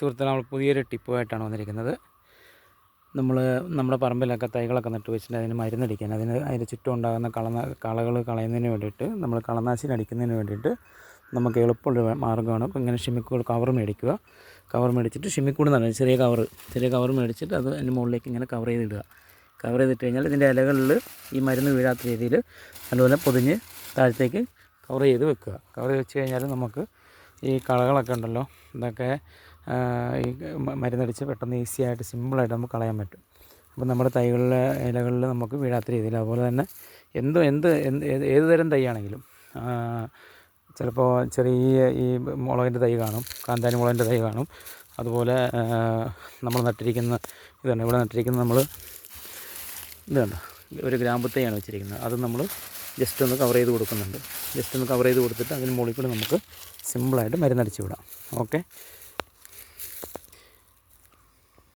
സുഹൃത്തുക്കളെ നമ്മൾ പുതിയൊരു ടിപ്പുമായിട്ടാണ് വന്നിരിക്കുന്നത്. നമ്മൾ നമ്മുടെ പറമ്പിലൊക്കെ തൈകളൊക്കെ നട്ടു വെച്ചിട്ടുണ്ട് അതിന് മരുന്നടിക്കാൻ അതിന് അതിന്റെ ചുറ്റും ഉണ്ടാകുന്ന കളന കളകൾ കളയുന്നതിന് വേണ്ടിയിട്ട് നമ്മൾ കളനാശിനി അടിക്കുന്നതിന് വേണ്ടിയിട്ട് നമുക്ക് എളുപ്പമുള്ള മാർഗമാണ്. ഇങ്ങനെ ഷിമിക്കൂട് കവർ മേടിക്കുക. കവർ മേടിച്ചിട്ട് ഷിമിക്കൂട് എന്ന് പറയുന്നത് ചെറിയ കവർ ചെറിയ കവർ മേടിച്ചിട്ട് അത് അതിന്റെ മുകളിലേക്ക് ഇങ്ങനെ കവർ ചെയ്തിടുക. കവർ ചെയ്തിട്ട് കഴിഞ്ഞാൽ ഇതിന്റെ ഇലകളിൽ ഈ മരുന്ന് വീഴാത്ത രീതിയിൽ നല്ലപോലെ പൊതിഞ്ഞ് താഴത്തേക്ക് കവർ ചെയ്ത് വെക്കുക. കവർ ചെയ്ത് വെച്ച് കഴിഞ്ഞാൽ നമുക്ക് ഈ കളകളൊക്കെ ഉണ്ടല്ലോ ഇതൊക്കെ ഈ മരുന്നടിച്ച് പെട്ടെന്ന് ഈസി ആയിട്ട് സിമ്പിളായിട്ട് നമുക്ക് കളയാൻ പറ്റും. അപ്പോൾ നമ്മുടെ തൈകളിലെ ഇലകളിൽ നമുക്ക് വീഴാത്ത രീതിയിൽ അതുപോലെ തന്നെ എന്ത് എന്ത് ഏത് തരം തൈയാണെങ്കിലും ചിലപ്പോൾ ചെറിയ ഈ മുളകിന്റെ തൈ കാണും കാന്താരി മുളകിന്റെ തൈ കാണും. അതുപോലെ നമ്മൾ നട്ടിരിക്കുന്ന ഇതാണ് ഇവിടെ നട്ടിരിക്കുന്ന നമ്മൾ ഇതാണ് ഒരു ഗ്രാമ്പു തൈയാണ് വെച്ചിരിക്കുന്നത്. അത് നമ്മൾ ജസ്റ്റ് ഒന്ന് കവർ ചെയ്ത് കൊടുക്കുന്നുണ്ട്. ജസ്റ്റ് ഒന്ന് കവർ ചെയ്ത് കൊടുത്തിട്ട് അതിന് മുകളിൽ കൂടി നമുക്ക് സിമ്പിളായിട്ട് മരുന്നടിച്ച് വിടാം. ഓക്കെ